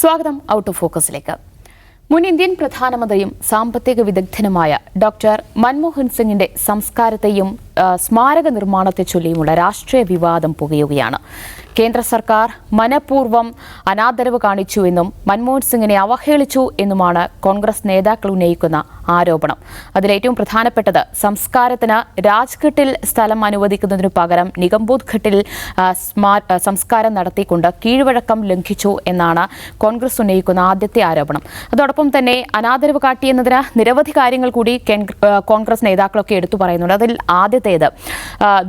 സ്വാഗതം out of ഫോക്കസിലേക്ക്. മുൻ Indian പ്രധാനമന്ത്രിയും സാമ്പത്തിക വിദഗ്ധനുമായ ഡോക്ടർ മൻമോഹൻ സിംഗിന്റെ സംസ്കാരത്തെയും സ്മാരക നിർമ്മാണത്തെ ചൊല്ലിയുമുള്ള രാഷ്ട്രീയ വിവാദം പുകയുകയാണ്. കേന്ദ്ര സർക്കാർ മനഃപൂർവം അനാദരവ് കാണിച്ചു എന്നും മൻമോഹൻ സിംഗിനെ അവഹേളിച്ചു എന്നുമാണ് കോൺഗ്രസ് നേതാക്കൾ ഉന്നയിക്കുന്ന ആരോപണം. അതിലേറ്റവും പ്രധാനപ്പെട്ടത് സംസ്കാരത്തിന് രാജ്ഘട്ടിൽ സ്ഥലം അനുവദിക്കുന്നതിനു പകരം നിഗംബോധ് ഘട്ടിൽ സംസ്കാരം നടത്തിക്കൊണ്ട് കീഴ്വഴക്കം ലംഘിച്ചു എന്നാണ് കോൺഗ്രസ് ഉന്നയിക്കുന്ന ആദ്യത്തെ ആരോപണം. അതോടൊപ്പം തന്നെ അനാദരവ് കാട്ടിയെന്നതിന് നിരവധി കാര്യങ്ങൾ കൂടി കോൺഗ്രസ് നേതാക്കളൊക്കെ എടുത്തു പറയുന്നുണ്ട്. അതിൽ ആദ്യത്തേത്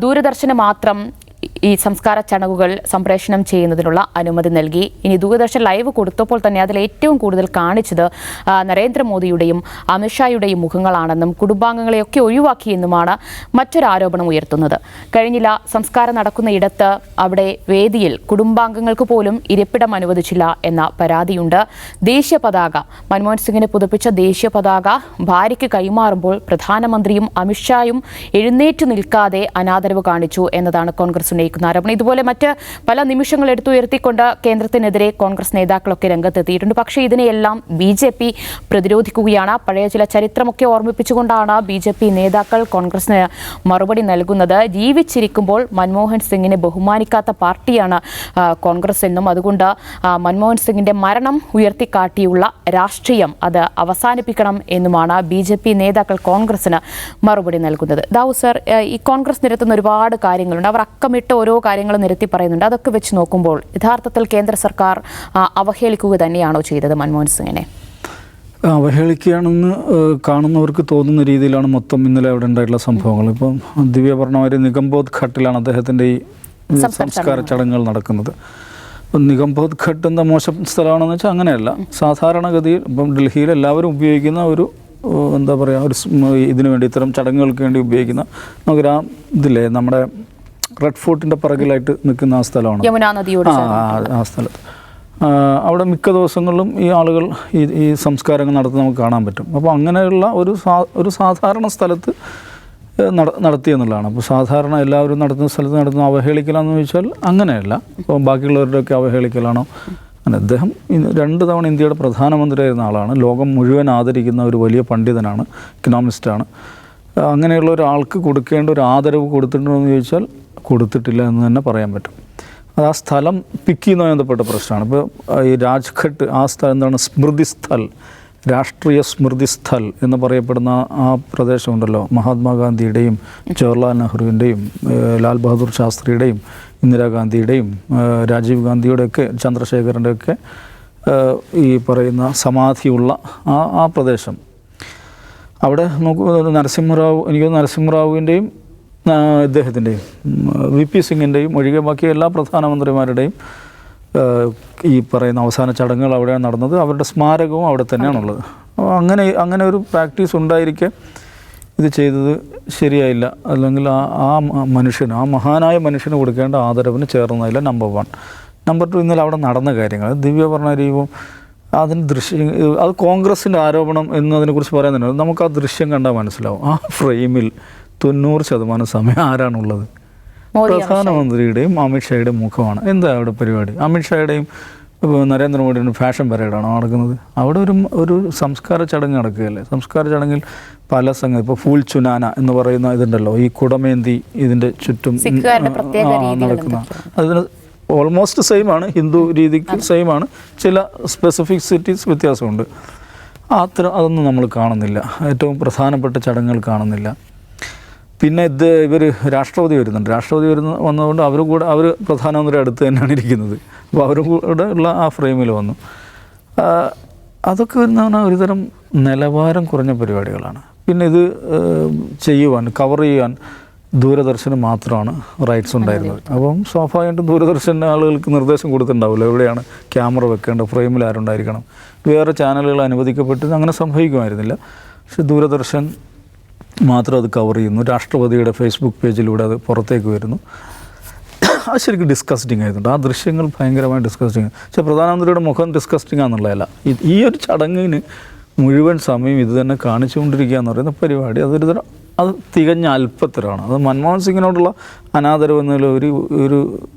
ദൂരദർശന് മാത്രം ഈ സംസ്കാര ചടങ്ങുകൾ സംപ്രേഷണം ചെയ്യുന്നതിനുള്ള അനുമതി നൽകി. ഇനി ദൂരദർശൻ ലൈവ് കൊടുത്തപ്പോൾ തന്നെ അതിൽ ഏറ്റവും കൂടുതൽ കാണിച്ചത് നരേന്ദ്രമോദിയുടെയും അമിത്ഷായുടെയും മുഖങ്ങളാണെന്നും കുടുംബാംഗങ്ങളെയൊക്കെ ഒഴിവാക്കിയെന്നുമാണ് മറ്റൊരു ആരോപണം ഉയർത്തുന്നത്. കഴിഞ്ഞില്ല സംസ്കാരം നടക്കുന്ന ഇടത്ത് അവിടെ വേദിയിൽ കുടുംബാംഗങ്ങൾക്ക് പോലും ഇരിപ്പിടം അനുവദിച്ചില്ല എന്ന പരാതിയുണ്ട്. ദേശീയ പതാക മൻമോഹൻ സിംഗിന് പുതുപ്പിച്ച ദേശീയ പതാക ഭാര്യയ്ക്ക് കൈമാറുമ്പോൾ പ്രധാനമന്ത്രിയും അമിത്ഷായും എഴുന്നേറ്റു നിൽക്കാതെ അനാദരവ് കാണിച്ചു എന്നതാണ് കോൺഗ്രസ് ഉന്നയിക്കുന്ന ആരോപണം ഇതുപോലെ മറ്റ് പല നിമിഷങ്ങൾ എടുത്തുയർത്തിക്കൊണ്ട് കേന്ദ്രത്തിനെതിരെ കോൺഗ്രസ് നേതാക്കളൊക്കെ രംഗത്തെത്തിയിട്ടുണ്ട്. പക്ഷേ ഇതിനെയെല്ലാം ബി ജെ പി പ്രതിരോധിക്കുകയാണ്. പഴയ ചില ചരിത്രമൊക്കെ ഓർമ്മിപ്പിച്ചുകൊണ്ടാണ് ബി ജെ പി നേതാക്കൾ കോൺഗ്രസിന് മറുപടി നൽകുന്നത്. ജീവിച്ചിരിക്കുമ്പോൾ മൻമോഹൻ സിംഗിനെ ബഹുമാനിക്കാത്ത പാർട്ടിയാണ് കോൺഗ്രസ് എന്നും. അതുകൊണ്ട് മൻമോഹൻ സിംഗിന്റെ മരണം ഉയർത്തിക്കാട്ടിയുള്ള രാഷ്ട്രീയം അത് അവസാനിപ്പിക്കണം എന്നുമാണ് ബി ജെ പി നേതാക്കൾ കോൺഗ്രസിന് മറുപടി നൽകുന്നത്. ദാവു സർ ഈ കോൺഗ്രസ് നിരത്തുന്ന ഒരുപാട് കാര്യങ്ങളുണ്ട്. അവർ അക്കമിട്ട് ഓരോ കാര്യങ്ങൾ നിരത്തി പറയുന്നുണ്ട്. അതൊക്കെ വെച്ച് നോക്കുമ്പോൾ യഥാർത്ഥത്തിൽ കേന്ദ്ര സർക്കാർ അവഹേളിക്കുക തന്നെയാണോ ചെയ്തത് മൻമോഹൻ സിംഗിനെ? അവഹേളിക്കുകയാണെന്ന് കാണുന്നവർക്ക് തോന്നുന്ന രീതിയിലാണ് മൊത്തം ഇന്നലെ അവിടെ ഉണ്ടായിട്ടുള്ള സംഭവങ്ങൾ. ഇപ്പം ദിവ്യ പറഞ്ഞ മാതിരി നിഗംബോധ് ഘട്ടിലാണ് അദ്ദേഹത്തിന്റെ ഈ സംസ്കാര ചടങ്ങുകൾ നടക്കുന്നത്. ഇപ്പം നിഗംബോധ് ഘട്ട് എന്താ മോശം സ്ഥലമാണെന്ന് വെച്ചാൽ അങ്ങനെയല്ല. സാധാരണഗതിയിൽ ഇപ്പം ഡൽഹിയിൽ എല്ലാവരും ഉപയോഗിക്കുന്ന ഒരു എന്താ പറയുക ഒരു ഇതിനു വേണ്ടി ഇത്തരം ചടങ്ങുകൾക്ക് വേണ്ടി ഉപയോഗിക്കുന്ന നമുക്ക് ഇതില്ലേ നമ്മുടെ റെഡ് ഫോർട്ടിന്റെ പിറകിലായിട്ട് നിൽക്കുന്ന ആ സ്ഥലമാണ്. ആ ആ- സ്ഥലത്ത്. അവിടെ മിക്ക ദിവസങ്ങളിലും ഈ ആളുകൾ ഈ ഈ സംസ്കാരങ്ങൾ നടത്തുന്നത് നമുക്ക് കാണാൻ പറ്റും. അപ്പോൾ അങ്ങനെയുള്ള ഒരു സാ ഒരു സാധാരണ സ്ഥലത്ത് നട നടത്തിയെന്നുള്ളതാണ്. അപ്പോൾ സാധാരണ എല്ലാവരും നടത്തുന്ന സ്ഥലത്ത് നടത്തുന്ന അവഹേളിക്കലാണെന്ന് ചോദിച്ചാൽ അങ്ങനെയല്ല. ഇപ്പോൾ ബാക്കിയുള്ളവരുടെയൊക്കെ അവഹേളിക്കലാണോ? അങ്ങനെ അദ്ദേഹം രണ്ട് തവണ ഇന്ത്യയുടെ പ്രധാനമന്ത്രിയായിരുന്ന ആളാണ്. ലോകം മുഴുവൻ ആദരിക്കുന്ന ഒരു വലിയ പണ്ഡിതനാണ് ഇക്കണോമിസ്റ്റാണ് അങ്ങനെയുള്ള ഒരാൾക്ക് കൊടുക്കേണ്ട ഒരു ആദരവ് കൊടുത്തിട്ടുണ്ടോ എന്ന് ചോദിച്ചാൽ കൊടുത്തിട്ടില്ല എന്ന് തന്നെ പറയാൻ പറ്റും. അത് ആ സ്ഥലം പിക്ക് ചെയ്യുന്നതുമായി ബന്ധപ്പെട്ട പ്രശ്നമാണ്. ഇപ്പോൾ ഈ രാജ്ഘട്ട് ആ സ്ഥലം എന്താണ്? സ്മൃതി സ്ഥൽ രാഷ്ട്രീയ സ്മൃതി സ്ഥൽ എന്ന് പറയപ്പെടുന്ന ആ പ്രദേശമുണ്ടല്ലോ. മഹാത്മാഗാന്ധിയുടെയും ജവഹർലാൽ നെഹ്റുവിന്റെയും ലാൽ ബഹദൂർ ശാസ്ത്രിയുടെയും ഇന്ദിരാഗാന്ധിയുടെയും രാജീവ് ഗാന്ധിയുടെയൊക്കെ ചന്ദ്രശേഖരന്റെയൊക്കെ ഈ പറയുന്ന സമാധിയുള്ള ആ ആ പ്രദേശം. അവിടെ നോക്കൂ നരസിംഹറാവു എനിക്ക് നരസിംഹറാവുവിന്റെയും ഇദ്ദേഹത്തിന്റെയും വി പി സിംഗിന്റെയും ഒഴികെ ബാക്കി എല്ലാ പ്രധാനമന്ത്രിമാരുടെയും ഈ പറയുന്ന അവസാന ചടങ്ങുകൾ അവിടെയാണ് നടന്നത്. അവരുടെ സ്മാരകവും അവിടെ തന്നെയാണുള്ളത്. അങ്ങനെ അങ്ങനെ ഒരു പ്രാക്ടീസ് ഉണ്ടായിരിക്കെ ഇത് ചെയ്തത് ശരിയായില്ല. അല്ലെങ്കിൽ ആ ആ മനുഷ്യന് ആ മഹാനായ മനുഷ്യന് കൊടുക്കേണ്ട ആദരവിന് ചേർന്നതില്ല നമ്പർ വൺ നമ്പർ ടു ഇന്നലെ അവിടെ നടന്ന കാര്യങ്ങൾ. ദിവ്യ പറഞ്ഞ രീപം അതിന് ദൃശ്യം അത് കോൺഗ്രസിന്റെ ആരോപണം എന്നതിനെക്കുറിച്ച് പറയാൻ തന്നെ നമുക്ക് ആ ദൃശ്യം കണ്ടാൽ മനസ്സിലാവും. ആ ഫ്രെയിമിൽ തൊണ്ണൂറ് ശതമാനം സമയം ആരാണുള്ളത്? പ്രധാനമന്ത്രിയുടെയും അമിത്ഷായുടെയും മുഖമാണ്. എന്താ അവിടെ പരിപാടി? അമിത്ഷായുടെയും ഇപ്പോൾ നരേന്ദ്രമോദിയുടെ ഫാഷൻ പരേഡാണോ നടക്കുന്നത്? അവിടെ ഒരു ഒരു സംസ്കാര ചടങ്ങ് നടക്കുകയല്ലേ? സംസ്കാര ചടങ്ങിൽ പല സംഗതി ഇപ്പോൾ ഫൂൽ ചുനാന എന്ന് പറയുന്ന ഇതുണ്ടല്ലോ. ഈ കുടമേന്തി ഇതിന്റെ ചുറ്റും നടക്കുന്ന അതിന് ഓൾമോസ്റ്റ് സെയിം ആണ്. ഹിന്ദു രീതിക്ക് സെയിം ആണ്. ചില സ്പെസിഫിസിറ്റീസ് വ്യത്യാസമുണ്ട്. അത്ര അതൊന്നും നമ്മൾ കാണുന്നില്ല. ഏറ്റവും പ്രധാനപ്പെട്ട ചടങ്ങുകൾ കാണുന്നില്ല. പിന്നെ ഇത് ഇവർ രാഷ്ട്രപതി വരുന്നുണ്ട്. രാഷ്ട്രപതി വരുന്ന വന്നതുകൊണ്ട് അവർ കൂടെ അവർ പ്രധാനമന്ത്രി അടുത്ത് തന്നെയാണ് ഇരിക്കുന്നത്. അപ്പോൾ അവരും കൂടെ ഉള്ള ആ ഫ്രെയിമിൽ വന്നു. അതൊക്കെ വരുന്ന പറഞ്ഞാൽ ഒരുതരം നിലവാരം കുറഞ്ഞ പരിപാടികളാണ്. പിന്നെ ഇത് ചെയ്യുവാൻ കവർ ചെയ്യാൻ ദൂരദർശന് മാത്രമാണ് റൈറ്റ്സ് ഉണ്ടായിരുന്നത്. അപ്പം സ്വാഭാവികമായിട്ടും ദൂരദർശന്റെ ആളുകൾക്ക് നിർദ്ദേശം കൊടുത്തിട്ടുണ്ടാവില്ല. എവിടെയാണ് ക്യാമറ വെക്കേണ്ടത് ഫ്രെയിമിൽ ആരുണ്ടായിരിക്കണം. വേറെ ചാനലുകൾ അനുവദിക്കപ്പെട്ട് അങ്ങനെ സംഭവിക്കുമായിരുന്നില്ല. പക്ഷെ ദൂരദർശൻ മാത്രം അത് കവർ ചെയ്യുന്നു. രാഷ്ട്രപതിയുടെ ഫേസ്ബുക്ക് പേജിലൂടെ അത് പുറത്തേക്ക് വരുന്നു. അത് ശരിക്കും ഡിസ്കസ്റ്റിംഗ് ആയിരുന്നുണ്ട് ആ ദൃശ്യങ്ങൾ ഭയങ്കരമായി ഡിസ്കസ്റ്റിംഗ് പക്ഷേ പ്രധാനമന്ത്രിയുടെ മുഖം ഡിസ്കസ്റ്റിംഗ് ആണെന്നുള്ളതല്ല. ഈ- ഒരു ചടങ്ങിന് മുഴുവൻ സമയം ഇത് തന്നെ കാണിച്ചുകൊണ്ടിരിക്കുക എന്ന് പറയുന്ന പരിപാടി അതൊരു തരം അത് തികഞ്ഞ അല്പത്തരമാണ് അത് മൻമോഹൻ സിംഗിനോടുള്ള അനാദരവ് എന്നുള്ള ഒരു ഒരു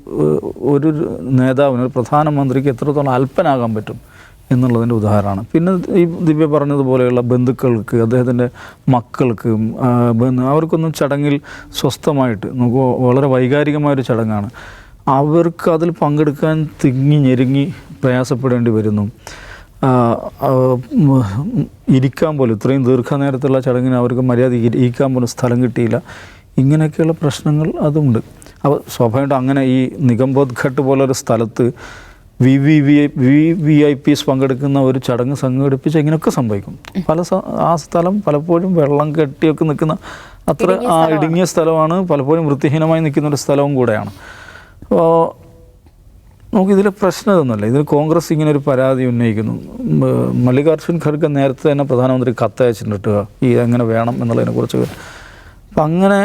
ഒരു നേതാവിന് ഒരു പ്രധാനമന്ത്രിക്ക് എത്രത്തോളം അല്പനാകാൻ പറ്റും? എന്നുള്ളതിന്റെ ഉദാഹരണമാണ്. പിന്നെ ഈ ദിവ്യ പറഞ്ഞതുപോലെയുള്ള ബന്ധുക്കൾക്ക് അദ്ദേഹത്തിന്റെ മക്കൾക്ക് അവർക്കൊന്നും ചടങ്ങിൽ സ്വസ്ഥമായിട്ട് നമുക്ക് വളരെ വൈകാരികമായൊരു ചടങ്ങാണ്. അവർക്ക് അതിൽ പങ്കെടുക്കാൻ തിങ്ങി ഞെരുങ്ങി പ്രയാസപ്പെടേണ്ടി വരുന്നു. ഇരിക്കാൻ പോലും ഇത്രയും ദീർഘനേരത്തുള്ള ചടങ്ങിന് അവർക്ക് മര്യാദ ഇരിക്കാൻ പോലും സ്ഥലം കിട്ടിയില്ല. ഇങ്ങനെയൊക്കെയുള്ള പ്രശ്നങ്ങൾ അതുണ്ട്. അപ്പോൾ സ്വാഭാവികമായിട്ടും അങ്ങനെ ഈ നിഗംബോധ് ഘട്ട് പോലൊരു സ്ഥലത്ത് V V V V V I Ps പങ്കെടുക്കുന്ന ഒരു ചടങ്ങ് സംഘടിപ്പിച്ച് ഇങ്ങനെയൊക്കെ സംഭവിക്കും. പല ആ സ്ഥലം പലപ്പോഴും വെള്ളം കെട്ടിയൊക്കെ നിൽക്കുന്ന അത്ര ആ ഇടുങ്ങിയ സ്ഥലമാണ്. പലപ്പോഴും വൃത്തിഹീനമായി നിൽക്കുന്ന ഒരു സ്ഥലവും കൂടെയാണ്. അപ്പോൾ നമുക്കിതിലെ പ്രശ്നം ഇതൊന്നുമല്ല. ഇതിൽ കോൺഗ്രസ് ഇങ്ങനെ ഒരു പരാതി ഉന്നയിക്കുന്നു. മല്ലികാർജുൻ ഖർഗെ നേരത്തെ തന്നെ പ്രധാനമന്ത്രി കത്തയച്ചിട്ടുണ്ട് ഈ എങ്ങനെ വേണം എന്നുള്ളതിനെക്കുറിച്ച് അപ്പം അങ്ങനെ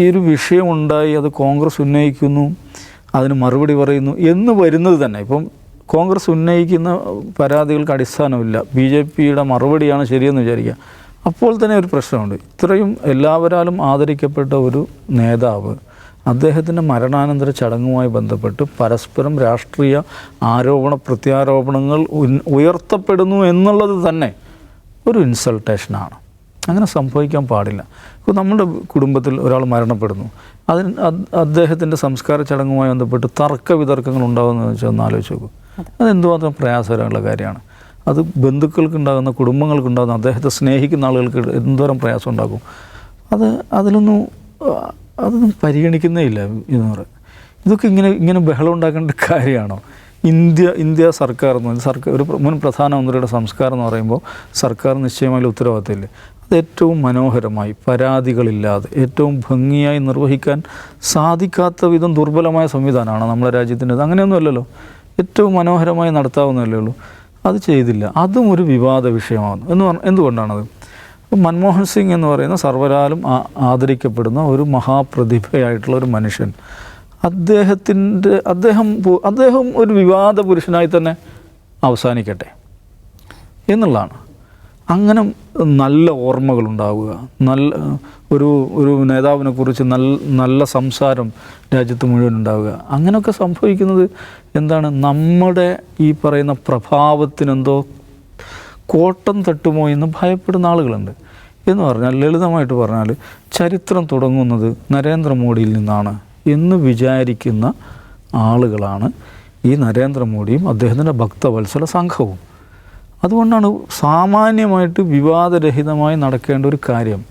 ഈ ഒരു വിഷയമുണ്ടായി. അത് കോൺഗ്രസ് ഉന്നയിക്കുന്നു. അതിന് മറുപടി പറയുന്നു എന്ന് വരുന്നത് തന്നെ. ഇപ്പം കോൺഗ്രസ് ഉന്നയിക്കുന്ന പരാതികൾക്ക് അടിസ്ഥാനമില്ല. ബി ജെ പിയുടെ മറുപടിയാണ് ശരിയെന്ന് വിചാരിക്കുക. അപ്പോൾ തന്നെ ഒരു പ്രശ്നമുണ്ട്. ഇത്രയും എല്ലാവരാലും ആദരിക്കപ്പെട്ട ഒരു നേതാവ് അദ്ദേഹത്തിന്റെ മരണാനന്തര ചടങ്ങുമായി ബന്ധപ്പെട്ട് പരസ്പരം രാഷ്ട്രീയ ആരോപണ പ്രത്യാരോപണങ്ങൾ ഉയർത്തപ്പെടുന്നു എന്നുള്ളത് തന്നെ ഒരു ഇൻസൾട്ടേഷനാണ് അങ്ങനെ സംഭവിക്കാൻ പാടില്ല. ഇപ്പോൾ നമ്മുടെ കുടുംബത്തിൽ ഒരാൾ മരണപ്പെടുന്നു. അതിന് അത് അദ്ദേഹത്തിന്റെ സംസ്കാര ചടങ്ങുമായി ബന്ധപ്പെട്ട് തർക്ക വിതർക്കങ്ങൾ ഉണ്ടാകുന്നതെന്ന് വെച്ചാൽ ഒന്ന് ആലോചിച്ച് നോക്കൂ. അതെന്തുമാത്രം പ്രയാസകരമുള്ള കാര്യമാണ്. അത് ബന്ധുക്കൾക്കുണ്ടാകുന്ന കുടുംബങ്ങൾക്കുണ്ടാകുന്ന അദ്ദേഹത്തെ സ്നേഹിക്കുന്ന ആളുകൾക്ക് എന്തോരം പ്രയാസം ഉണ്ടാക്കും അത് അതിലൊന്നും അതൊന്നും പരിഗണിക്കുന്നേ ഇല്ല എന്ന് പറയും ഇതൊക്കെ ഇങ്ങനെ ഇങ്ങനെ ബഹളം ഉണ്ടാക്കേണ്ട കാര്യമാണോ? ഇന്ത്യ ഇന്ത്യ സർക്കാർ എന്ന് സർക്കാർ ഒരു മുൻ പ്രധാനമന്ത്രിയുടെ സംസ്കാരം എന്ന് പറയുമ്പോൾ സർക്കാർ നിശ്ചയമായ ഉത്തരവാദിത്തമില്ലേ? ഏറ്റവും മനോഹരമായി പരാതികളില്ലാതെ ഏറ്റവും ഭംഗിയായി നിർവഹിക്കാൻ സാധിക്കാത്ത വിധം ദുർബലമായ സംവിധാനമാണ് നമ്മുടെ രാജ്യത്തിന്റെത്. അങ്ങനെയൊന്നുമല്ലല്ലോ. ഏറ്റവും മനോഹരമായി നടത്താവുന്നല്ലേ ഉള്ളൂ. അത് ചെയ്തില്ല. അതും ഒരു വിവാദ വിഷയമാണ്. എന്ന് പറഞ്ഞ എന്തുകൊണ്ടാണത്? മൻമോഹൻ സിംഗ് എന്ന് പറയുന്ന സർവരാലും ആദരിക്കപ്പെടുന്ന ഒരു മഹാപ്രതിഭയായിട്ടുള്ള ഒരു മനുഷ്യൻ അദ്ദേഹത്തിന്റെ അദ്ദേഹം അദ്ദേഹം ഒരു വിവാദ പുരുഷനായി തന്നെ അവസാനിക്കട്ടെ എന്നുള്ളതാണ്. അങ്ങനെ നല്ല ഓർമ്മകൾ ഉണ്ടാവുക നല്ല ഒരു ഒരു നേതാവിനെ കുറിച്ച് നല്ല നല്ല സംസാരം രാജ്യത്ത് മുഴുവൻ ഉണ്ടാവുക. അങ്ങനെയൊക്കെ സംഭവിക്കുന്നത് എന്താണ്? നമ്മുടെ ഈ പറയുന്ന പ്രഭാവത്തിനെന്തോ കോട്ടം തട്ടുമോ എന്ന് ഭയപ്പെടുന്ന ആളുകളുണ്ട്. എന്ന് പറഞ്ഞാൽ ലളിതമായിട്ട് പറഞ്ഞാൽ ചരിത്രം തുടങ്ങുന്നത് നരേന്ദ്രമോദിയിൽ നിന്നാണ് എന്ന് വിചാരിക്കുന്ന ആളുകളാണ് ഈ നരേന്ദ്രമോദിയും അദ്ദേഹത്തിന്റെ ഭക്തവത്സല സംഘവും. അതുകൊണ്ടാണ് സാമാന്യമായിട്ട് വിവാദരഹിതമായി നടക്കേണ്ട ഒരു കാര്യം.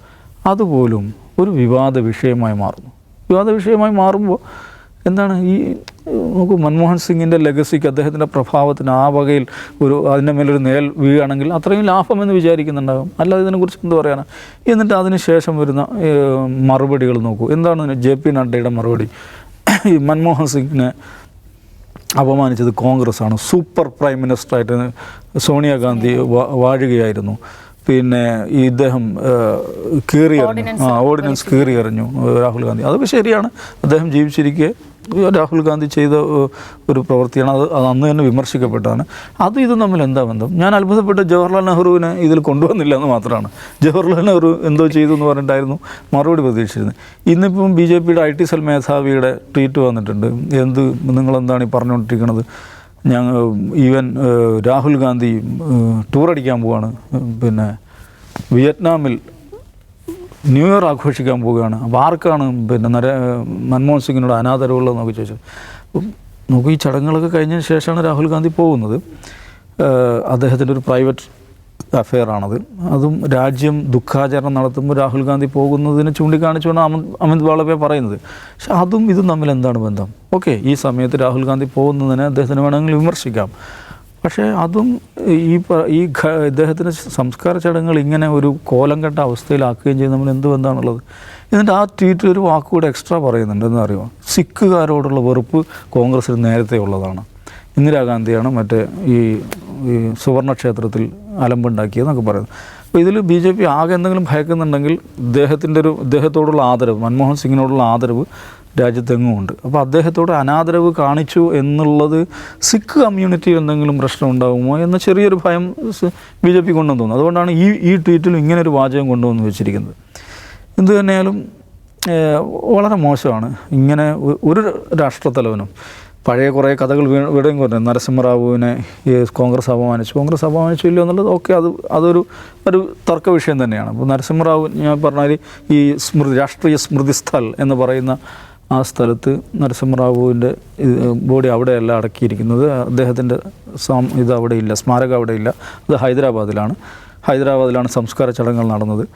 അതുപോലും ഒരു വിവാദ വിഷയമായി മാറുന്നു. വിവാദ വിഷയമായി മാറുമ്പോൾ എന്താണ് ഈ നമുക്ക് മൻമോഹൻ സിംഗിന്റെ ലെഗസിക്ക് അദ്ദേഹത്തിന്റെ പ്രഭാവത്തിന് ആ വകയിൽ ഒരു അതിന്റെ മേലൊരു നേൽ വീഴുകയാണെങ്കിൽ അത്രയും ലാഭമെന്ന് വിചാരിക്കുന്നുണ്ടാകും അല്ലാതെ ഇതിനെക്കുറിച്ച് എന്ത് പറയാനാണ് എന്നിട്ട് അതിന് ശേഷം വരുന്ന മറുപടികൾ നോക്കൂ. എന്താണ് ജെ പി നഡ്ഡയുടെ മറുപടി? ഈ മൻമോഹൻ സിംഗിനെ അപമാനിച്ചത് കോൺഗ്രസ്സാണ്. സൂപ്പർ പ്രൈം മിനിസ്റ്ററായിട്ട് സോണിയാഗാന്ധി വാഴുകയായിരുന്നു. പിന്നെ ഇദ്ദേഹം കീറി എറിഞ്ഞു ആ ഓർഡിനൻസ് കീറി എറിഞ്ഞു രാഹുൽ ഗാന്ധി. അതൊക്കെ ശരിയാണ്. അദ്ദേഹം ജീവിച്ചിരിക്കെ രാഹുൽ ഗാന്ധി ചെയ്ത ഒരു പ്രവൃത്തിയാണ്. അത് അത് അന്ന് തന്നെ വിമർശിക്കപ്പെട്ടതാണ്. അത് ഇതും തമ്മിൽ എന്താ ബന്ധം? ഞാൻ അത്ഭുതപ്പെട്ട ജവഹർലാൽ നെഹ്റുവിനെ ഇതിൽ കൊണ്ടുവന്നില്ല എന്ന് മാത്രമാണ്. ജവഹർലാൽ നെഹ്റു എന്തോ ചെയ്തു എന്ന് പറഞ്ഞിട്ടായിരുന്നു മറുപടി പ്രതീക്ഷിച്ചിരുന്നത്. ഇന്നിപ്പം ബി ജെ പിയുടെ ഐ ടി സെൽ മേധാവിയുടെ ട്വീറ്റ് വന്നിട്ടുണ്ട്. എന്ത് നിങ്ങളെന്താണ് ഈ പറഞ്ഞുകൊണ്ടിരിക്കുന്നത് ഞങ്ങൾ ഈവൻ രാഹുൽ ഗാന്ധി ടൂറടിക്കാൻ പോവാണ്. പിന്നെ വിയറ്റ്നാമിൽ ന്യൂ ഇയർ ആഘോഷിക്കാൻ പോവുകയാണ്. അപ്പോൾ ആർക്കാണ് പിന്നെ നര മൻമോഹൻ സിംഗിനോട് അനാദരവുള്ളത് നോക്കി ചോദിച്ചു നമുക്ക് ഈ ചടങ്ങുകളൊക്കെ കഴിഞ്ഞതിന് ശേഷമാണ് രാഹുൽ ഗാന്ധി പോകുന്നത്. അദ്ദേഹത്തിന്റെ ഒരു പ്രൈവറ്റ് അഫെയറാണത്. അതും രാജ്യം ദുഃഖാചരണം നടത്തുമ്പോൾ രാഹുൽ ഗാന്ധി പോകുന്നതിനെ ചൂണ്ടിക്കാണിച്ചുകൊണ്ട് അമിത് അമിത് വാളവെ പറയുന്നത്. പക്ഷെ അതും ഇതും തമ്മിൽ എന്താണ് ബന്ധം? ഓക്കെ ഈ സമയത്ത് രാഹുൽ ഗാന്ധി പോകുന്നതിനെ അദ്ദേഹത്തിന് വേണമെങ്കിൽ വിമർശിക്കാം. പക്ഷേ അതും ഈ ഈ ഇദ്ദേഹത്തിന്റെ സംസ്കാര ചടങ്ങുകൾ ഇങ്ങനെ ഒരു കോലം കെട്ട അവസ്ഥയിലാക്കുകയും ചെയ്ത് നമ്മൾ എന്ത് എന്താണുള്ളത് എന്നിട്ട് ആ ട്വീറ്റിൽ ഒരു വാക്കുകൂടെ എക്സ്ട്രാ പറയുന്നുണ്ട്. എന്ന് അറിയുമോ? സിഖുകാരോടുള്ള വെറുപ്പ് കോൺഗ്രസ്സിന് നേരത്തെ ഉള്ളതാണ്. ഇന്ദിരാഗാന്ധിയാണ് മറ്റേ ഈ ഈ സുവർണക്ഷേത്രത്തിൽ അലമ്പുണ്ടാക്കിയതെന്നൊക്കെ പറയുന്നത്. അപ്പോൾ ഇതിൽ ബി ജെ പി ആകെ എന്തെങ്കിലും ഭയക്കുന്നുണ്ടെങ്കിൽ ഇദ്ദേഹത്തിന്റെ ഒരു ഇദ്ദേഹത്തോടുള്ള ആദരവ് മൻമോഹൻ സിംഗിനോടുള്ള ആദരവ് രാജ്യത്തെങ്ങും ഉണ്ട്. അപ്പോൾ അദ്ദേഹത്തോട് അനാദരവ് കാണിച്ചു എന്നുള്ളത് സിഖ് കമ്മ്യൂണിറ്റി എന്തെങ്കിലും പ്രശ്നം ഉണ്ടാകുമോ എന്ന ചെറിയൊരു ഭയം ബി ജെ പി കൊണ്ടുവന്നു തോന്നുന്നു. അതുകൊണ്ടാണ് ഈ ഈ ട്വീറ്റിലും ഇങ്ങനെ ഒരു വാചകം കൊണ്ടുവന്ന് വെച്ചിരിക്കുന്നത്. എന്തു തന്നെയാലും വളരെ മോശമാണ്. ഇങ്ങനെ ഒരു രാഷ്ട്രത്തലവനും പഴയ കുറേ കഥകൾ വീ- കുറഞ്ഞു നരസിംഹറാവുവിനെ ഈ കോൺഗ്രസ് അപമാനിച്ചു. കോൺഗ്രസ് അപമാനിച്ചു ഇല്ല എന്നുള്ളത് ഓക്കെ അത് അതൊരു ഒരു തർക്ക വിഷയം തന്നെയാണ്. അപ്പോൾ നരസിംഹറാവു ഞാൻ പറഞ്ഞാൽ ഈ സ്മൃതി രാഷ്ട്രീയ സ്മൃതിസ്ഥൽ എന്ന് പറയുന്ന ആ സ്ഥലത്ത് നരസിംഹറാവുവിന്റെ ബോഡി അവിടെയല്ല അടക്കിയിരിക്കുന്നത്. അദ്ദേഹത്തിന്റെ സം ഇത് അവിടെ ഇല്ല സ്മാരകം അവിടെ ഇല്ല അത് ഹൈദരാബാദിലാണ്. ഹൈദരാബാദിലാണ് സംസ്കാര ചടങ്ങുകൾ നടന്നത്.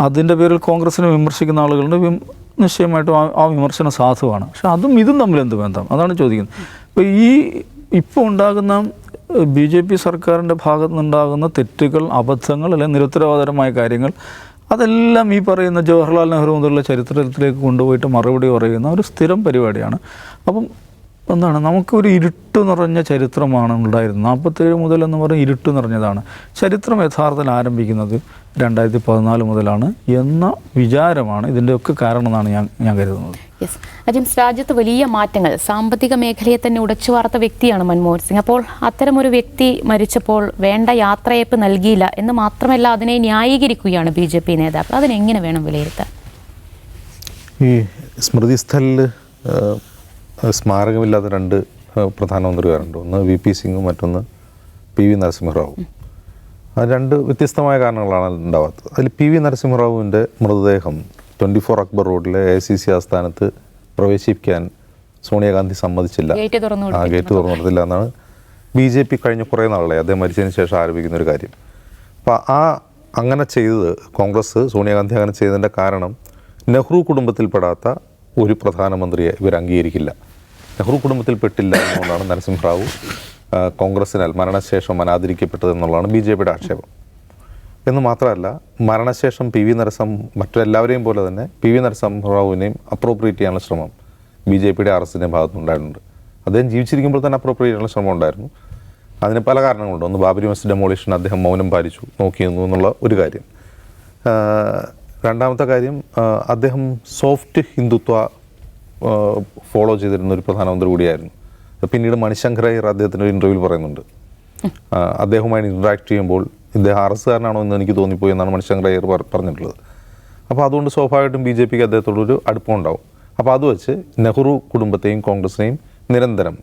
അതിന്റെ പേരിൽ കോൺഗ്രസിനെ വിമർശിക്കുന്ന ആളുകളുണ്ട്. നിശ്ചയമായിട്ടും ആ വിമർശനം സാധുവാണ്. പക്ഷെ അതും ഇതും തമ്മിൽ എന്ത് ബന്ധം? അതാണ് ചോദിക്കുന്നത്. അപ്പോൾ ഈ ഇപ്പോൾ ഉണ്ടാകുന്ന ബി ജെ പി സർക്കാരിന്റെ ഭാഗത്തുനിന്നുണ്ടാകുന്ന തെറ്റുകൾ അബദ്ധങ്ങൾ അല്ലെങ്കിൽ നിരുത്തരവാദപരമായ കാര്യങ്ങൾ അതെല്ലാം ഈ പറയുന്ന ജവഹർലാൽ നെഹ്റു മുതലുള്ള ചരിത്രത്തിലേക്ക് കൊണ്ടുപോയിട്ട് മറുപടി പറയുന്ന ഒരു സ്ഥിരം പരിപാടിയാണ്. അപ്പം എന്താണ്? നമുക്കൊരു ഇരുട്ട് നിറഞ്ഞ ചരിത്രമാണ് ഉണ്ടായിരുന്നത്. നാൽപ്പത്തേഴ് മുതൽ എന്ന് പറഞ്ഞാൽ ഇരുട്ട് നിറഞ്ഞതാണ്. ചരിത്രം യഥാർത്ഥത്തിൽ ആരംഭിക്കുന്നത് രണ്ടായിരത്തി പതിനാല് മുതലാണ് എന്ന വിചാരമാണ് ഇതിന്റെയൊക്കെ കാരണം എന്നാണ് ഞാൻ ഞാൻ കരുതുന്നത്. യെസ് അജിംസ് രാജ്യത്ത് വലിയ മാറ്റങ്ങൾ. സാമ്പത്തിക മേഖലയെ തന്നെ ഉടച്ചു വാർത്ത വ്യക്തിയാണ് മൻമോഹൻ സിംഗ്. അപ്പോൾ അത്തരമൊരു വ്യക്തി മരിച്ചപ്പോൾ വേണ്ട യാത്രയേപ്പ് നൽകിയില്ല എന്ന് മാത്രമല്ല അതിനെ ന്യായീകരിക്കുകയാണ് ബി ജെ പി നേതാക്കൾ. അതിനെങ്ങനെ വേണം വിലയിരുത്താൻ? ഈ സ്മൃതി സ്ഥലിൽ സ്മാരകമില്ലാത്ത രണ്ട് പ്രധാനമന്ത്രിമാരുണ്ട് ഒന്ന് വി പി സിംഗും മറ്റൊന്ന് പി വി നരസിംഹറാവു. ആ രണ്ട് വ്യത്യസ്തമായ കാരണങ്ങളാണ് ഉണ്ടാവാത്തത് അതിൽ പി വി നരസിംഹറാവുവിന്റെ മൃതദേഹം ട്വന്റി ഫോർ അക്ബർ റോഡിലെ എ സി സി ആസ്ഥാനത്ത് പ്രവേശിപ്പിക്കാൻ സോണിയാഗാന്ധി സമ്മതിച്ചില്ല. ഗേറ്റ് തുറന്നു ആ ഗേറ്റ് തുറന്നു കൊടുത്തില്ല എന്നാണ് ബി ജെ പി കഴിഞ്ഞ കുറേ നാളെ അദ്ദേഹം മരിച്ചതിന് ശേഷം ആരോപിക്കുന്ന ഒരു കാര്യം. അപ്പോൾ ആ അങ്ങനെ ചെയ്തത് കോൺഗ്രസ് സോണിയാഗാന്ധി അങ്ങനെ ചെയ്തതിന്റെ കാരണം നെഹ്റു കുടുംബത്തിൽപ്പെടാത്ത ഒരു പ്രധാനമന്ത്രിയെ ഇവർ അംഗീകരിക്കില്ല. നെഹ്റു കുടുംബത്തിൽപ്പെട്ടില്ല എന്നുള്ളതാണ് നരസിംഹറാവു കോൺഗ്രസിനാൽ മരണശേഷം അനാദരിക്കപ്പെട്ടത് എന്നുള്ളതാണ് ബി ജെ പിയുടെ ആക്ഷേപം. എന്ന് മാത്രമല്ല മരണശേഷം പി വി നരസം മറ്റെല്ലാവരെയും പോലെ തന്നെ പി വി നരസിംഹറാവുവിനെയും അപ്രോപ്രിയേറ്റ് ചെയ്യാനുള്ള ശ്രമം ബി ജെ പിയുടെ ആർ എസിന്റെ ഭാഗത്തുനിന്നുണ്ടായിട്ടുണ്ട് അദ്ദേഹം ജീവിച്ചിരിക്കുമ്പോൾ തന്നെ അപ്രോപ്രിയേറ്റ് ചെയ്യാനുള്ള ശ്രമം ഉണ്ടായിരുന്നു. അതിന് പല കാരണങ്ങളുണ്ട്. ഒന്ന് ബാബരി മസ്ജിദ് ഡെമോളിഷൻ അദ്ദേഹം മൗനം പാലിച്ചു നോക്കിയിരുന്നു എന്നുള്ള ഒരു കാര്യം. രണ്ടാമത്തെ കാര്യം അദ്ദേഹം സോഫ്റ്റ് ഹിന്ദുത്വ ഫോളോ ചെയ്തിരുന്ന ഒരു പ്രധാനമന്ത്രി കൂടിയായിരുന്നു. പിന്നീട് മണിശങ്കർ അയ്യർ അദ്ദേഹത്തിന്റെ ഒരു ഇന്റർവ്യൂവിൽ പറയുന്നുണ്ട്. അദ്ദേഹവുമായി ഇൻട്രാക്ട് ചെയ്യുമ്പോൾ ഇദ്ദേഹം ആർ എസ്സുകാരനാണോ എന്ന് എനിക്ക് തോന്നിപ്പോയി എന്നാണ് മണിശങ്കർ അയ്യർ പറഞ്ഞിട്ടുള്ളത്. അപ്പോൾ അതുകൊണ്ട് സ്വാഭാവികമായിട്ടും ബി ജെ പിക്ക് അദ്ദേഹത്തോടൊരു അടുപ്പം ഉണ്ടാവും അപ്പോൾ അത് വെച്ച് നെഹ്റു കുടുംബത്തെയും കോൺഗ്രസിനെയും നിരന്തരം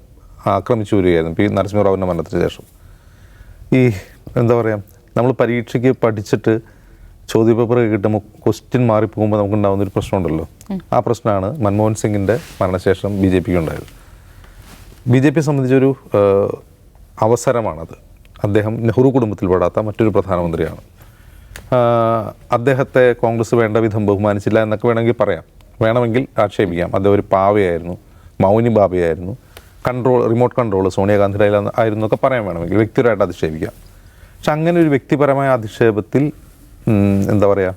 ആക്രമിച്ചു വരികയായിരുന്നു പി നരസിംഹറാവുവിന്റെ മരണത്തിന് ശേഷം. ഈ എന്താ പറയുക നമ്മൾ പരീക്ഷയ്ക്ക് പഠിച്ചിട്ട് ചോദ്യപേപ്പർ കിട്ടുമ്പോൾ ക്വസ്റ്റ്യൻ മാറിപ്പോകുമ്പോൾ നമുക്കുണ്ടാകുന്ന ഒരു പ്രശ്നമുണ്ടല്ലോ. ആ പ്രശ്നമാണ് മൻമോഹൻ സിംഗിന്റെ മരണശേഷം ബി ജെ പിക്ക് ഉണ്ടായത്. ബി ജെ പിയെ സംബന്ധിച്ചൊരു അവസരമാണത്. അദ്ദേഹം നെഹ്റു കുടുംബത്തിൽപ്പെടാത്ത മറ്റൊരു പ്രധാനമന്ത്രിയാണ്. അദ്ദേഹത്തെ കോൺഗ്രസ് വേണ്ട വിധം ബഹുമാനിച്ചില്ല എന്നൊക്കെ വേണമെങ്കിൽ പറയാം. വേണമെങ്കിൽ ആക്ഷേപിക്കാം. അദ്ദേഹം ഒരു പാവയായിരുന്നു മൗനി ബാബയായിരുന്നു കൺട്രോൾ റിമോട്ട് കൺട്രോൾ സോണിയാഗാന്ധിയുടെ ആയിരുന്നു ഒക്കെ പറയാൻ വേണമെങ്കിൽ വ്യക്തിപരമായിട്ട് അധിക്ഷേപിക്കാം. പക്ഷെ അങ്ങനെ ഒരു വ്യക്തിപരമായ അധിക്ഷേപത്തിൽ എന്താ പറയുക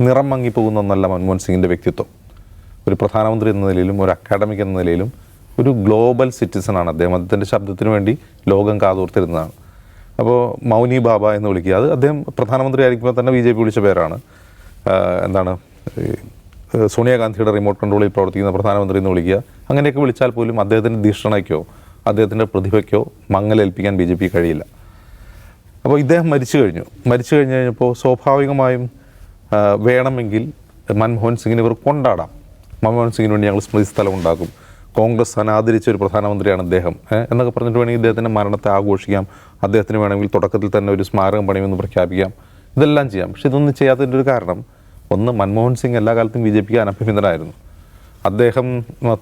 നിറം മങ്ങിപ്പോകുന്ന ഒന്നല്ല മൻമോഹൻ സിംഗിന്റെ വ്യക്തിത്വം. ഒരു പ്രധാനമന്ത്രി എന്ന നിലയിലും ഒരു അക്കാഡമിക് എന്ന നിലയിലും ഒരു ഗ്ലോബൽ സിറ്റിസൺ ആണ് അദ്ദേഹം. അദ്ദേഹത്തിന്റെ ശബ്ദത്തിന് വേണ്ടി ലോകം കാതോർത്തിരുന്നതാണ്. അപ്പോൾ മൗനി ബാബ എന്ന് വിളിക്കുക. അത് അദ്ദേഹം പ്രധാനമന്ത്രി ആയിരിക്കുമ്പോൾ തന്നെ ബി ജെ പി വിളിച്ച പേരാണ്. എന്താണ് സോണിയാഗാന്ധിയുടെ റിമോട്ട് കൺട്രോളിൽ പ്രവർത്തിക്കുന്ന പ്രധാനമന്ത്രി എന്ന് വിളിക്കുക. അങ്ങനെയൊക്കെ വിളിച്ചാൽ പോലും അദ്ദേഹത്തിന്റെ ധിഷണയ്ക്കോ അദ്ദേഹത്തിന്റെ പ്രതിഭയ്ക്കോ മങ്ങലേൽപ്പിക്കാൻ ബി ജെ പി കഴിയില്ല. അപ്പോൾ ഇദ്ദേഹം മരിച്ചു കഴിഞ്ഞു. മരിച്ചു കഴിഞ്ഞു കഴിഞ്ഞപ്പോൾ സ്വാഭാവികമായും വേണമെങ്കിൽ മൻമോഹൻ സിംഗിനെ ഇവർ കൊണ്ടാടാം. മൻമോഹൻ സിംഗിന് വേണ്ടി ഞങ്ങൾ സ്മൃതി സ്ഥലം ഉണ്ടാക്കും. കോൺഗ്രസ് അനാദരിച്ച ഒരു പ്രധാനമന്ത്രിയാണ് അദ്ദേഹം എന്നൊക്കെ പറഞ്ഞിട്ട് വേണമെങ്കിൽ ഇദ്ദേഹത്തിന്റെ മരണത്തെ ആഘോഷിക്കാം. അദ്ദേഹത്തിന് വേണമെങ്കിൽ തുടക്കത്തിൽ തന്നെ ഒരു സ്മാരകം പണിയുമെന്ന് പ്രഖ്യാപിക്കാം. ഇതെല്ലാം ചെയ്യാം. പക്ഷെ ഇതൊന്നും ചെയ്യാത്തതിന്റെ ഒരു കാരണം ഒന്ന് മൻമോഹൻ സിംഗ് എല്ലാ കാലത്തും ബി ജെ പിക്ക് അനഭിമിതനായിരുന്നു അദ്ദേഹം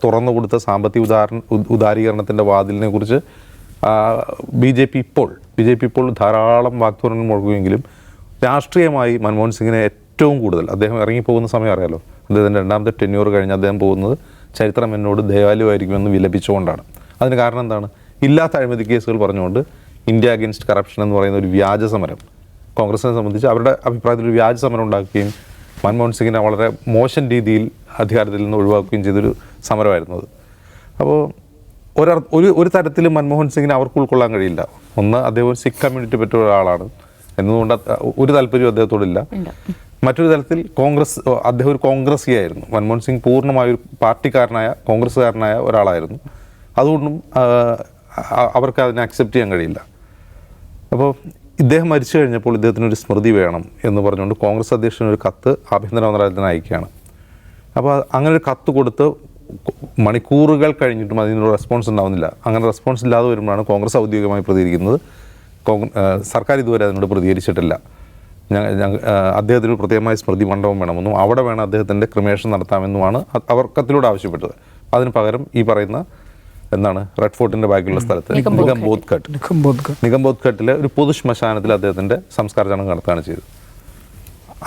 തുറന്നു കൊടുത്ത സാമ്പത്തിക ഉദാഹരണ ഉദ്- ഉദാരീകരണത്തിന്റെ വാതിലിനെ കുറിച്ച് ബി ജെ പി ഇപ്പോൾ ബി ജെ പി ഇപ്പോൾ ധാരാളം വാക്തൂരങ്ങൾ മുഴക്കുമെങ്കിലും രാഷ്ട്രീയമായി മൻമോഹൻ സിംഗിനെ ഏറ്റവും കൂടുതൽ അദ്ദേഹം ഇറങ്ങിപ്പോകുന്ന സമയം അറിയാലോ? അദ്ദേഹത്തിന്റെ രണ്ടാമത്തെ ടെന്യൂർ കഴിഞ്ഞ് അദ്ദേഹം പോകുന്നത് ചരിത്രം എന്നോട് ദയാലുവായിരിക്കുമെന്ന് വിലപിച്ചുകൊണ്ടാണ്. അതിന് കാരണം എന്താണ്? ഇല്ലാത്ത അഴിമതി കേസുകൾ പറഞ്ഞുകൊണ്ട് ഇന്ത്യ അഗേൻസ്റ്റ് കറപ്ഷൻ എന്ന് പറയുന്ന ഒരു വ്യാജ സമരം. കോൺഗ്രസിനെ സംബന്ധിച്ച് അവരുടെ അഭിപ്രായത്തിൽ ഒരു വ്യാജ സമരം ഉണ്ടാക്കുകയും മൻമോഹൻ സിംഗിനെ വളരെ മോശം രീതിയിൽ അധികാരത്തിൽ നിന്ന് ഒഴിവാക്കുകയും ചെയ്തൊരു സമരമായിരുന്നു അത്. അപ്പോൾ ഒരു ഒരു തരത്തിലും മൻമോഹൻ സിംഗിനെ അവർക്ക് ഉൾക്കൊള്ളാൻ കഴിയില്ല. ഒന്ന് അദ്ദേഹം സിഖ് കമ്മ്യൂണിറ്റി പറ്റിയ ഒരാളാണ്. എന്നതുകൊണ്ട് ഒരു താല്പര്യവും അദ്ദേഹത്തോടില്ല. മറ്റൊരു തരത്തിൽ കോൺഗ്രസ് അദ്ദേഹം ഒരു കോൺഗ്രസിയായിരുന്നു മൻമോഹൻ സിംഗ് പൂർണമായ ഒരു പാർട്ടിക്കാരനായ കോൺഗ്രസ്സുകാരനായ ഒരാളായിരുന്നു. അതുകൊണ്ടും അവർക്ക് അതിനെ അക്സെപ്റ്റ് ചെയ്യാൻ കഴിയില്ല. അപ്പോൾ ഇദ്ദേഹം മരിച്ചു കഴിഞ്ഞപ്പോൾ ഇദ്ദേഹത്തിന് ഒരു സ്മൃതി വേണം എന്ന് പറഞ്ഞുകൊണ്ട് കോൺഗ്രസ് അധ്യക്ഷൻ ഒരു കത്ത് ആഭ്യന്തര മന്ത്രാലയത്തിന് അയക്കുകയാണ്. അപ്പോൾ അങ്ങനെ ഒരു കത്ത് കൊടുത്ത് മണിക്കൂറുകൾ കഴിഞ്ഞിട്ടും അതിനൊരു റെസ്പോൺസ് ഉണ്ടാവുന്നില്ല. അങ്ങനെ റെസ്പോൺസ് ഇല്ലാതെ വരുമ്പോഴാണ് കോൺഗ്രസ് ഔദ്യോഗികമായി പ്രതികരിക്കുന്നത്. സർക്കാർ ഇതുവരെ അതിനോട് പ്രതികരിച്ചിട്ടില്ല. ഞങ്ങൾ ഞങ്ങൾ ആ, അദ്ദേഹത്തിന് പ്രത്യേകമായ സ്മൃതി മണ്ഡപം വേണമെന്നും അവിടെ വേണം അദ്ദേഹത്തിന്റെ ക്രിമേഷൻ നടത്താമെന്നുമാണ് അവർ കത്തിലൂടെ ആവശ്യപ്പെട്ടത്. അതിന് പകരം ഈ പറയുന്ന എന്താണ് റെഡ് ഫോർട്ടിന്റെ ബാക്കിയുള്ള സ്ഥലത്ത് നിഗംബോധ് ഘട്ട്. നിഗംബോധ് നിഗംബോധ് ഘട്ടിലെ ഒരു പൊതു ശ്മശാനത്തിൽ അദ്ദേഹത്തിന്റെ സംസ്കാര ചടങ്ങ് നടത്തുകയാണ് ചെയ്തത്.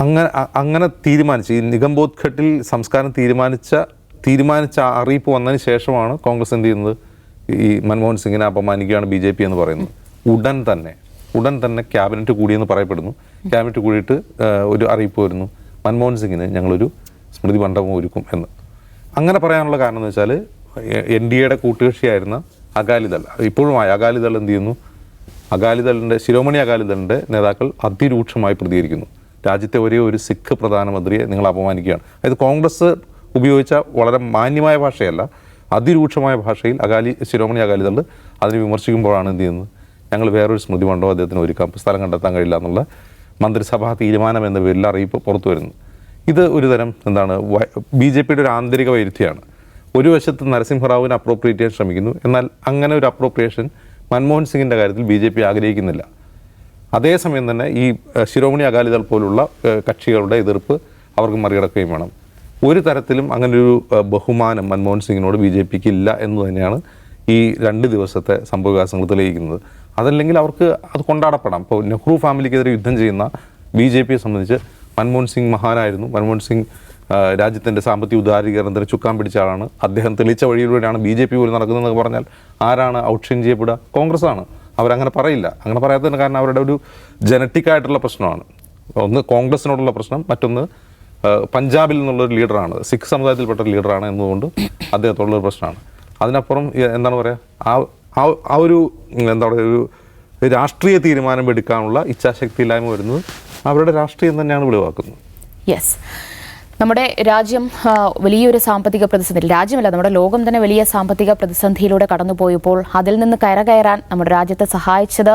അങ്ങനെ അങ്ങനെ തീരുമാനിച്ച് ഈ നിഗംബോധ് ഘട്ടിൽ സംസ്കാരം തീരുമാനിച്ച തീരുമാനിച്ച അറിയിപ്പ് വന്നതിന് ശേഷമാണ് കോൺഗ്രസ് എന്ത് ചെയ്യുന്നത്? ഈ മൻമോഹൻ സിംഗിനെ അപമാനിക്കുകയാണ് ബി ജെ പി എന്ന് പറയുന്നത്. ഉടൻ തന്നെ ഉടൻ തന്നെ ക്യാബിനറ്റ് കൂടിയെന്ന് പറയപ്പെടുന്നു. ക്യാബിനറ്റ് കൂടിയിട്ട് ഒരു അറിയിപ്പ് വരുന്നു. മൻമോഹൻ സിംഗിന് ഞങ്ങളൊരു സ്മൃതി മണ്ഡപം ഒരുക്കും എന്ന്. അങ്ങനെ പറയാനുള്ള കാരണം എന്ന് വെച്ചാൽ എൻ ഡി എയുടെ കൂട്ടുകക്ഷിയായിരുന്ന അകാലിദൾ. ഇപ്പോഴും അകാലിദൾ എന്ത് ചെയ്യുന്നു? അകാലിദളിന്റെ ശിരോമണി അകാലിദളിന്റെ നേതാക്കൾ അതിരൂക്ഷമായി പ്രതികരിക്കുന്നു. രാജ്യത്തെ ഒരേ ഒരു സിഖ് പ്രധാനമന്ത്രിയെ നിങ്ങൾ അപമാനിക്കുകയാണ്. അതായത് കോൺഗ്രസ് ഉപയോഗിച്ച വളരെ മാന്യമായ ഭാഷയല്ല അതിരൂക്ഷമായ ഭാഷയിൽ അകാലി ശിരോമണി അകാലിദൾ അതിനെ വിമർശിക്കുമ്പോഴാണ് എന്ത് ചെയ്യുന്നത്? ഞങ്ങൾ വേറൊരു സ്മൃതി മണ്ഡപം അദ്ദേഹത്തിന് ഒരുക്കാം. സ്ഥലം കണ്ടെത്താൻ കഴിയില്ല എന്നുള്ള മന്ത്രിസഭാ തീരുമാനം എന്ന പേരിൽ അറിയിപ്പ് പുറത്തു വരുന്നു. ഇത് ഒരു തരം എന്താണ് ബി ജെ പിയുടെ ഒരു ആന്തരിക വൈരുദ്ധ്യമാണ്. ഒരു വശത്ത് നരസിംഹറാവുവിന് അപ്രോപ്രിയേറ്റ് ചെയ്യാൻ ശ്രമിക്കുന്നു. എന്നാൽ അങ്ങനെ ഒരു അപ്രോപ്രിയേഷൻ മൻമോഹൻ സിംഗിന്റെ കാര്യത്തിൽ ബി ജെ പി ആഗ്രഹിക്കുന്നില്ല. അതേസമയം തന്നെ ഈ ശിരോമണി അകാലിദൾ പോലുള്ള കക്ഷികളുടെ എതിർപ്പ് അവർക്ക് മറികടക്കുകയും വേണം. ഒരു തരത്തിലും അങ്ങനൊരു ബഹുമാനം മൻമോഹൻ സിംഗിനോട് ബി ജെ പിക്ക് ഇല്ല എന്ന് തന്നെയാണ് ഈ രണ്ട് ദിവസത്തെ സംഭവവികാസങ്ങൾ തെളിയിക്കുന്നത്. അതല്ലെങ്കിൽ അവർക്ക് അത് കൊണ്ടാടപ്പെടാം. ഇപ്പോൾ നെഹ്റു ഫാമിലിക്കെതിരെ യുദ്ധം ചെയ്യുന്ന ബി ജെ പിയെ സംബന്ധിച്ച് മൻമോഹൻ സിംഗ് മഹാനായിരുന്നു. മൻമോഹൻ സിംഗ് രാജ്യത്തിന്റെ സാമ്പത്തിക ഉദാരീകരണത്തിന് ചുക്കാൻ പിടിച്ച ആളാണ്. അദ്ദേഹം തെളിയിച്ച വഴിയിലൂടെയാണ് ബി ജെ പി പോലും നടക്കുന്നതെന്ന് പറഞ്ഞാൽ ആരാണ് ഔട്ട്ഷൻ ചെയ്യപ്പെടുക? കോൺഗ്രസ് ആണ് അവരങ്ങനെ പറയില്ല. അങ്ങനെ പറയാത്തതിന് കാരണം അവരുടെ ഒരു ജനറ്റിക് ആയിട്ടുള്ള പ്രശ്നമാണ്. ഒന്ന് കോൺഗ്രസിനോടുള്ള പ്രശ്നം മറ്റൊന്ന് പഞ്ചാബിൽ പഞ്ചാബിൽ നിന്നുള്ളൊരു ലീഡറാണ്. സിഖ് സമുദായത്തിൽപ്പെട്ട ഒരു ലീഡറാണ് എന്നതുകൊണ്ട് അദ്ദേഹത്തോടുള്ള ഒരു പ്രശ്നമാണ്. അതിനപ്പുറം എന്താണ് പറയുക ആ ആ- ഒരു എന്താ പറയുക ഒരു രാഷ്ട്രീയ തീരുമാനം എടുക്കാനുള്ള ഇച്ഛാശക്തി ഇല്ലായ്മ വരുന്നത് അവരുടെ രാഷ്ട്രീയം തന്നെയാണ് വെളിവാക്കുന്നത്. യെസ് നമ്മുടെ രാജ്യം വലിയൊരു സാമ്പത്തിക പ്രതിസന്ധി രാജ്യമല്ല നമ്മുടെ ലോകം തന്നെ വലിയ സാമ്പത്തിക പ്രതിസന്ധിയിലൂടെ കടന്നുപോയപ്പോൾ അതിൽ നിന്ന് കയറകയറാൻ നമ്മുടെ രാജ്യത്തെ സഹായിച്ചത്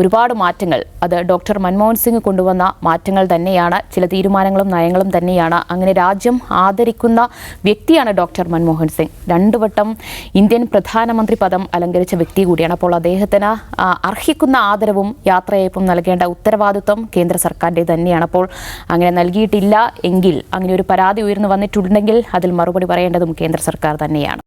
ഒരുപാട് മാറ്റങ്ങൾ. അത് ഡോക്ടർ മൻമോഹൻ സിംഗ് കൊണ്ടുവന്ന മാറ്റങ്ങൾ തന്നെയാണ് ചില തീരുമാനങ്ങളും നയങ്ങളും തന്നെയാണ്. അങ്ങനെ രാജ്യം ആദരിക്കുന്ന വ്യക്തിയാണ് ഡോക്ടർ മൻമോഹൻ സിംഗ്. രണ്ടു വട്ടം ഇന്ത്യൻ പ്രധാനമന്ത്രി പദം അലങ്കരിച്ച വ്യക്തി കൂടിയാണ്. അപ്പോൾ അദ്ദേഹത്തിന് അർഹിക്കുന്ന ആദരവും യാത്രയയപ്പും നൽകേണ്ട ഉത്തരവാദിത്വം കേന്ദ്ര സർക്കാരിന്റെ തന്നെയാണ്. അപ്പോൾ അങ്ങനെ നൽകിയിട്ടില്ല എങ്കിൽ അങ്ങനെ ഒരു പരാതി ഉയർന്നു വന്നിട്ടുണ്ടെങ്കിൽ അതിൽ മറുപടി പറയേണ്ടതും കേന്ദ്ര സർക്കാർ തന്നെയാണ്.